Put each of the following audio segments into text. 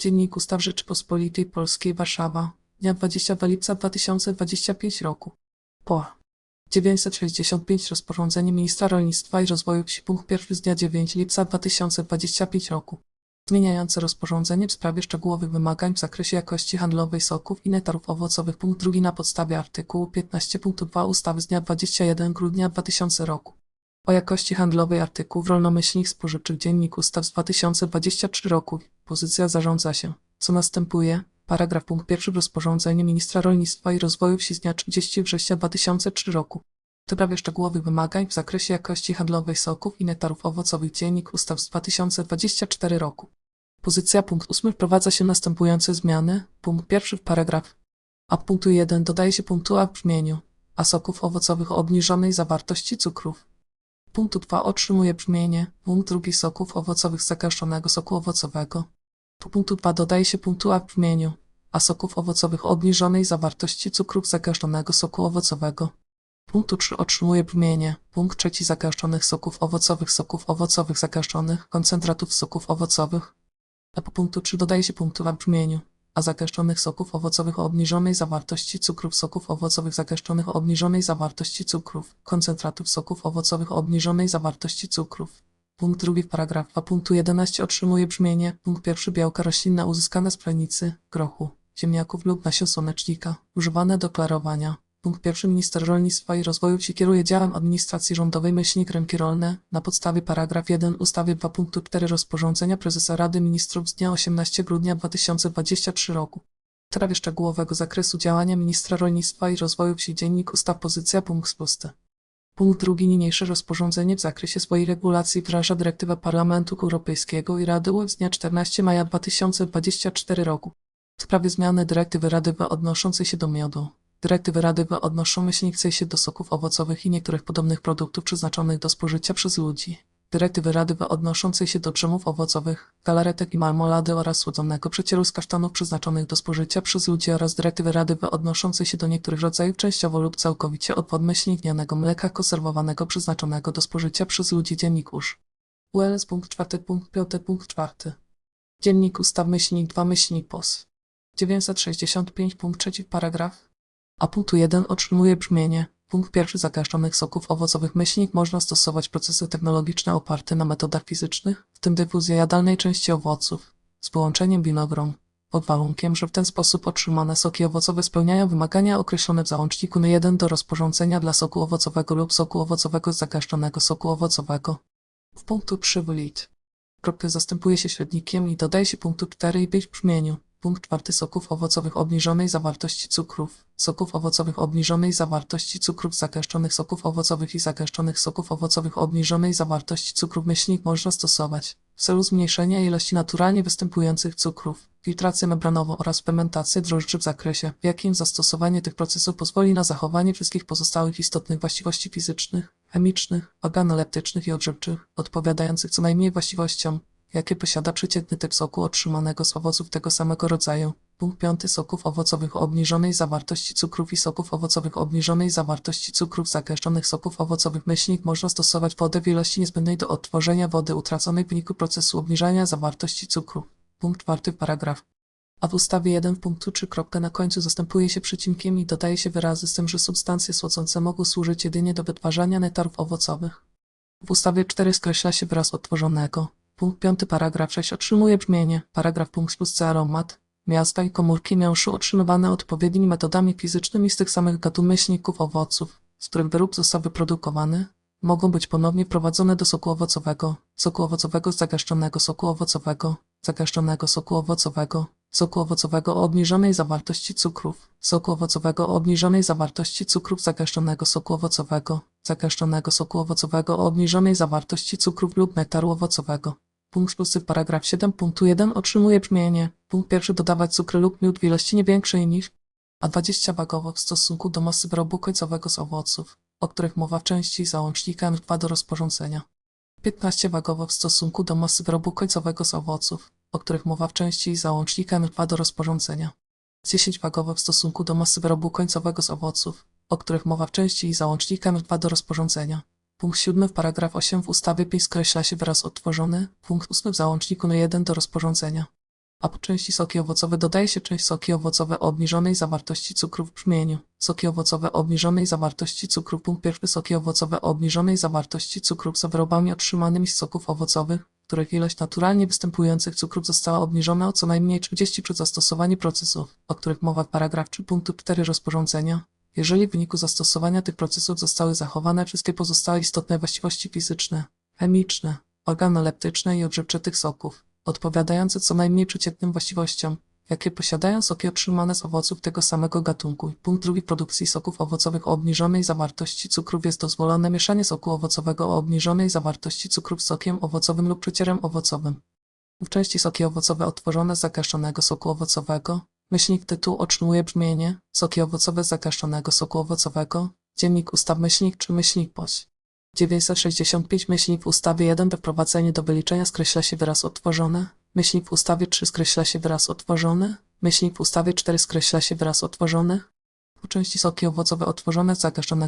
Dziennik Ustaw Rzeczypospolitej Polskiej Warszawa, dnia 22 lipca 2025 roku. Po 965 rozporządzenie Ministra Rolnictwa i Rozwoju Wsi punkt 1 z dnia 9 lipca 2025 roku. Zmieniające rozporządzenie w sprawie szczegółowych wymagań w zakresie jakości handlowej soków i nektarów owocowych punkt 2 na podstawie artykułu 15 punktu 2 ustawy z dnia 21 grudnia 2000 roku. O jakości handlowej artykułów rolnomyślnych spożywczych Dziennik Ustaw z 2023 roku. Pozycja zarządza się. Co następuje? Paragraf punkt pierwszy rozporządzenie Ministra Rolnictwa i Rozwoju Wsi z dnia 30 września 2003 roku. W sprawie szczegółowych wymagań w zakresie jakości handlowej soków i nektarów owocowych Dziennik Ustaw z 2024 roku. Pozycja punkt 8 wprowadza się następujące zmiany. Punkt pierwszy w paragraf a punktu 1 dodaje się punktu a w brzmieniu a soków owocowych o obniżonej zawartości cukrów. Punktu 2 otrzymuje brzmienie punkt drugi soków owocowych z zagęszczonego soku owocowego. Punktu 2 dodaje się punktu a w brzmieniu a soków owocowych o obniżonej zawartości cukrów zagęszczonego soku owocowego. Punktu 3 otrzymuje brzmienie punkt trzeci zagęszczonych soków owocowych soków owocowych zagęszczonych koncentratów soków owocowych. A po punktu 3 dodaje się punktu a w brzmieniu a zagęszczonych soków owocowych o obniżonej zawartości cukrów, soków owocowych zagęszczonych o obniżonej zawartości cukrów, koncentratów soków owocowych o obniżonej zawartości cukrów. Punkt drugi w paragraf 2 punktu 11 otrzymuje brzmienie punkt pierwszy białka roślinne uzyskane z pszenicy, grochu, ziemniaków lub nasion słonecznika, używane do klarowania. Punkt pierwszy Minister Rolnictwa i Rozwoju Wsi kieruje działem administracji rządowej myślnik rynki rolne na podstawie paragraf 1 ustawy 2 punktu 4 rozporządzenia prezesa Rady Ministrów z dnia 18 grudnia 2023 roku. W sprawie szczegółowego zakresu działania ministra rolnictwa i rozwoju wsi dziennik ustaw pozycja punkt spusty. Punkt drugi niniejsze rozporządzenie w zakresie swojej regulacji wdraża dyrektywę Parlamentu Europejskiego i Rady z dnia 14 maja 2024 roku. W sprawie zmiany dyrektywy Rady WE odnoszącej się do miodu. Dyrektywy Rady WE odnoszą myślnicy się do soków owocowych i niektórych podobnych produktów przeznaczonych do spożycia przez ludzi. Dyrektywy Rady odnoszącej się do drzemów owocowych, galaretek i marmolady oraz słodzonego przecieru z kasztanów przeznaczonych do spożycia przez ludzi oraz dyrektywy Rady odnoszącej się do niektórych rodzajów częściowo lub całkowicie od podmyślniknianego mleka konserwowanego przeznaczonego do spożycia przez ludzi dziennikurz. ULS punkt 4 punkt 5 punkt 4 Dziennik ustaw myślnik 2 myślnik POS 965 punkt 3 paragraf a punktu 1 otrzymuje brzmienie. Punkt pierwszy zagęszczonych soków owocowych myślnik można stosować procesy technologiczne oparte na metodach fizycznych, w tym dyfuzję jadalnej części owoców, z wyłączeniem winogron, pod warunkiem, że w ten sposób otrzymane soki owocowe spełniają wymagania określone w załączniku n 1 do rozporządzenia dla soku owocowego lub soku owocowego z zagęszczonego soku owocowego. W punktu 3 w lit. Kropkę zastępuje się średnikiem i dodaje się punktu 4 i być w brzmieniu. Punkt czwarty. Soków owocowych obniżonej zawartości cukrów, soków owocowych obniżonej zawartości cukrów, zagęszczonych soków owocowych i zagęszczonych soków owocowych obniżonej zawartości cukrów. Myślnik można stosować w celu zmniejszenia ilości naturalnie występujących cukrów, filtrację membranową oraz fermentację drożdży w zakresie, w jakim zastosowanie tych procesów pozwoli na zachowanie wszystkich pozostałych istotnych właściwości fizycznych, chemicznych, organoleptycznych i odżywczych, odpowiadających co najmniej właściwościom, jakie posiada przeciętny typ soku otrzymanego z owoców tego samego rodzaju. Punkt 5 soków owocowych o obniżonej zawartości cukrów i soków owocowych o obniżonej zawartości cukrów zagęszczonych soków owocowych myślnik można stosować wodę w ilości niezbędnej do odtworzenia wody utraconej w wyniku procesu obniżania zawartości cukru. Punkt 4 paragraf. A w ustawie 1 w punktu 3 kropka na końcu zastępuje się przecinkiem i dodaje się wyrazy z tym, że substancje słodzące mogą służyć jedynie do wytwarzania nektarów owocowych. W ustawie 4 skreśla się wyraz odtworzonego. Punkt 5 paragraf 6 otrzymuje brzmienie. Paragraf punkt spustcy aromat. Miasta i komórki miąższu otrzymywane odpowiednimi metodami fizycznymi z tych samych gatunków owoców, z których wyrób został wyprodukowany, mogą być ponownie wprowadzone do soku owocowego, soku owocowego zagęszczonego soku owocowego, zagęszczonego soku owocowego, soku owocowego o obniżonej zawartości cukrów, soku owocowego o obniżonej zawartości cukrów zagęszczonego soku owocowego, zagęszczonego soku owocowego o obniżonej zawartości cukrów lub nektaru owocowego. Punkt szósty paragraf 7 punktu 1 otrzymuje brzmienie. Punkt pierwszy dodawać cukry lub miód w ilości nie większej niż a 20 wagowo w stosunku do masy wyrobu końcowego z owoców, o których mowa w części załącznika M2 do rozporządzenia. 15 wagowo w stosunku do masy wyrobu końcowego z owoców, o których mowa w części załącznika M2 do rozporządzenia. 10 wagowo w stosunku do masy wyrobu końcowego z owoców, o których mowa w części załącznika M2 do rozporządzenia. Punkt 7 w paragraf 8 w ustawie 5 skreśla się wyraz odtworzony, punkt 8 w załączniku N1 do rozporządzenia. a po części soki owocowe dodaje się część soki owocowe o obniżonej zawartości cukru w brzmieniu. Soki owocowe o obniżonej zawartości cukru. Punkt pierwszy. Soki owocowe o obniżonej zawartości cukru z wyrobami otrzymanymi z soków owocowych, których ilość naturalnie występujących cukrów została obniżona o co najmniej 30 przy zastosowaniu procesów, o których mowa w paragraf 3 punktu 4 rozporządzenia. Jeżeli w wyniku zastosowania tych procesów zostały zachowane wszystkie pozostałe istotne właściwości fizyczne, chemiczne, organoleptyczne i odżywcze tych soków, odpowiadające co najmniej przeciętnym właściwościom, jakie posiadają soki otrzymane z owoców tego samego gatunku. Punkt drugi produkcji soków owocowych o obniżonej zawartości cukrów jest dozwolone mieszanie soku owocowego o obniżonej zawartości cukrów z sokiem owocowym lub przecierem owocowym. W części soki owocowe odtworzone z zagęszczonego soku owocowego. Myślnik tytuł otrzymuje brzmienie soki owocowe z soku owocowego. Dziennik ustaw myślnik czy myślnik poś. 965 myślnik w ustawie 1 do wprowadzenia do wyliczenia skreśla się wyraz odtworzone. Myślnik w ustawie 3 skreśla się wyraz odtworzony. Myślnik w ustawie 4 skreśla się wyraz odtworzony. Po części soki owocowe odtworzone z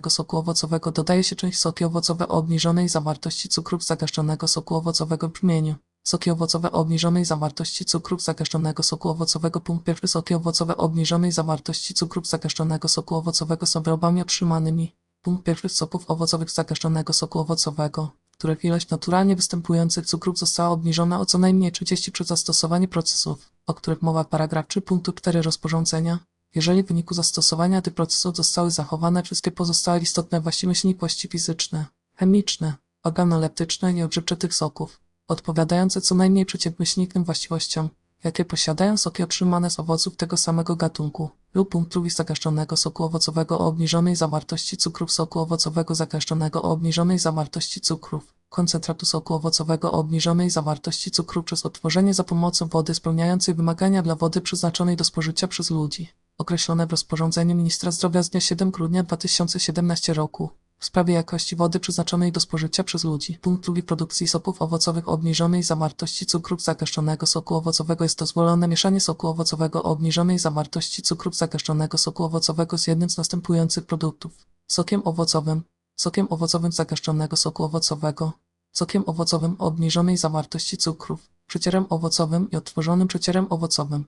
soku owocowego dodaje się część soki owocowe o obniżonej zawartości cukrów z zagęszczonego soku owocowego w brzmieniu. Soki owocowe o obniżonej zawartości cukrów z zagęszczonego soku owocowego. Punkt pierwszy. Soki owocowe o obniżonej zawartości cukrów z zagęszczonego soku owocowego są wyrobami otrzymanymi. Punkt pierwszy. z soków owocowych zagęszczonego soku owocowego, których ilość naturalnie występujących cukrów została obniżona o co najmniej 30 przy zastosowaniu procesów, o których mowa w paragraf 3 punktu 4 rozporządzenia. Jeżeli w wyniku zastosowania tych procesów zostały zachowane wszystkie pozostałe istotne właściwości fizyczne, chemiczne, organoleptyczne i tych soków, odpowiadające co najmniej przeciwmyślnikiem właściwościom, jakie posiadają soki otrzymane z owoców tego samego gatunku, lub punkt drugi zagęszczonego soku owocowego o obniżonej zawartości cukrów soku owocowego zagęszczonego o obniżonej zawartości cukrów, koncentratu soku owocowego o obniżonej zawartości cukru przez odtworzenie za pomocą wody spełniającej wymagania dla wody przeznaczonej do spożycia przez ludzi, określone w rozporządzeniu Ministra Zdrowia z dnia 7 grudnia 2017 roku w sprawie jakości wody przeznaczonej do spożycia przez ludzi. Punkt drugi produkcji soków owocowych o obniżonej zawartości cukrów zagęszczonego soku owocowego jest dozwolone mieszanie soku owocowego o obniżonej zawartości cukrów zagęszczonego soku owocowego z jednym z następujących produktów. Sokiem owocowym, sokiem owocowym zagęszczonego soku owocowego, sokiem owocowym o obniżonej zawartości cukrów, przecierem owocowym i odtworzonym przecierem owocowym.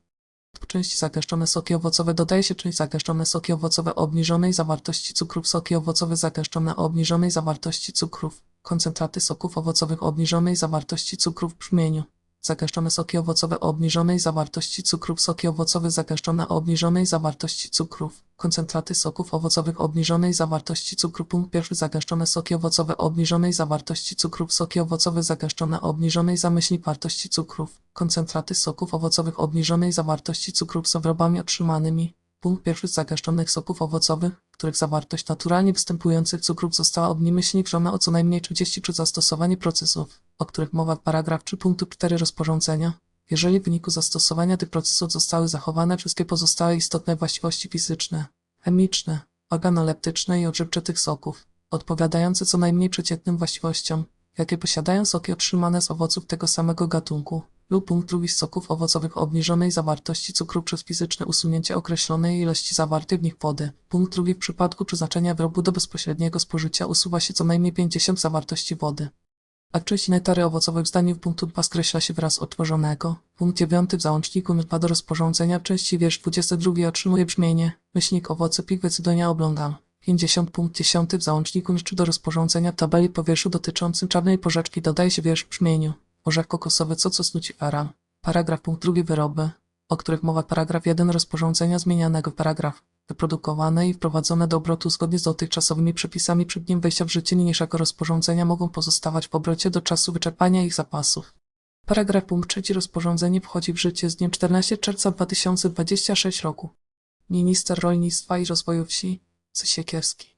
Części zagęszczone soki owocowe dodaje się część zagęszczone soki owocowe o obniżonej zawartości cukrów, soki owocowe zagęszczone o obniżonej zawartości cukrów, koncentraty soków owocowych o obniżonej zawartości cukrów w brzmieniu. Zagęszczone soki owocowe o obniżonej zawartości cukrów, soki owocowe zagęszczone o obniżonej zawartości cukrów, koncentraty soków owocowych o obniżonej zawartości cukru. Punkt pierwszy zagęszczone soki owocowe o obniżonej zawartości cukrów, soki owocowe zagęszczone o obniżonej zamyślnik wartości cukrów, koncentraty soków owocowych o obniżonej zawartości cukrów są wyrobami otrzymanymi. Punkt pierwszy z zagęszczonych soków owocowych, których zawartość naturalnie występujących cukrów została obniżona o co najmniej 30 przy zastosowaniu procesów, o których mowa w paragraf 3 punktu 4 rozporządzenia. Jeżeli w wyniku zastosowania tych procesów zostały zachowane wszystkie pozostałe istotne właściwości fizyczne, chemiczne, organoleptyczne i odżywcze tych soków, odpowiadające co najmniej przeciętnym właściwościom, jakie posiadają soki otrzymane z owoców tego samego gatunku, lub z soków owocowych o obniżonej zawartości cukru przez fizyczne usunięcie określonej ilości zawartej w nich wody. Punkt drugi w przypadku przeznaczenia wyrobu do bezpośredniego spożycia usuwa się co najmniej 50 zawartości wody. A część netary owocowych w zdaniu w punktu 2 skreśla się wraz odtworzonego. Punkt 9 w załączniku 2 do rozporządzenia części wiersz 22 otrzymuje brzmienie myślnik owoce pik Wycydonia oglądam. 50 punkt 10 w załączniku 3 do rozporządzenia w tabeli po wierszu dotyczącym czarnej porzeczki dodaje się wiersz w brzmieniu orzech kokosowy co co snuci aram. Paragraf punkt drugi wyroby, o których mowa paragraf 1 rozporządzenia zmienianego paragraf wyprodukowane i wprowadzone do obrotu zgodnie z dotychczasowymi przepisami przed dniem wejścia w życie niniejszego rozporządzenia mogą pozostawać w obrocie do czasu wyczerpania ich zapasów. Paragraf punkt trzeci rozporządzenie wchodzi w życie z dniem 14 czerwca 2026 roku. Minister Rolnictwa i Rozwoju Wsi Siekierski